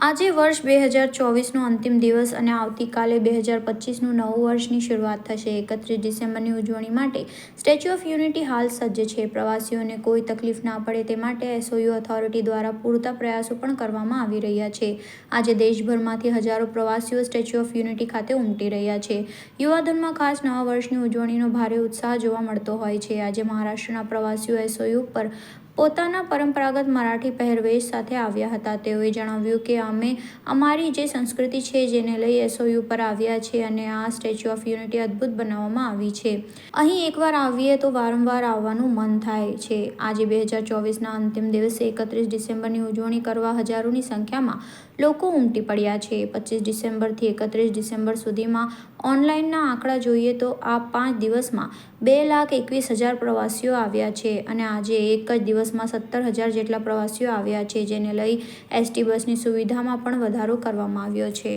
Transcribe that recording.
આજે વર્ષ બે હજાર ચોવીસનો અંતિમ દિવસ અને આવતીકાલે બે હજાર પચીસનું નવું વર્ષની શરૂઆત થશે. એકત્રીસ ડિસેમ્બરની ઉજવણી માટે સ્ટેચ્યુ ઓફ યુનિટી હાલ સજ્જ છે. પ્રવાસીઓને કોઈ તકલીફ ના પડે તે માટે એસઓયુ ઓથોરિટી દ્વારા પૂરતા પ્રયાસો પણ કરવામાં આવી રહ્યા છે. આજે દેશભરમાંથી હજારો પ્રવાસીઓ સ્ટેચ્યુ ઓફ યુનિટી ખાતે ઉમટી રહ્યા છે. યુવાધનમાં ખાસ નવા વર્ષની ઉજવણીનો ભારે ઉત્સાહ જોવા મળતો હોય છે. આજે મહારાષ્ટ્રના પ્રવાસીઓ એસઓયુ પર પોતાના પરંપરાગત મરાઠી પહેરવેશ સાથે આવ્યા હતા. તેઓએ જણાવ્યું કે, અમે અમારી જે સંસ્કૃતિ છે જેને લઈ એસઓયુ પર આવ્યા છે અને આ સ્ટેચ્યુ ઓફ યુનિટી અદ્ભુત બનાવવામાં આવી છે. અહીં એકવાર આવીએ તો વારંવાર આવવાનું મન થાય છે. આજે બે હજાર ચોવીસના અંતિમ દિવસે એકત્રીસ ડિસેમ્બરની ઉજવણી કરવા હજારોની સંખ્યામાં લોકો ઉમટી પડ્યા છે. પચીસ ડિસેમ્બરથી એકત્રીસ ડિસેમ્બર સુધીમાં ઓનલાઈનના આંકડા જોઈએ તો આ પાંચ દિવસમાં બે લાખ એકવીસ હજાર પ્રવાસીઓ આવ્યા છે અને આજે એક જ દિવસમાં સત્તર હજાર જેટલા પ્રવાસીઓ આવ્યા છે, જેને લઈ એસટી બસની સુવિધામાં પણ વધારો કરવામાં આવ્યો છે.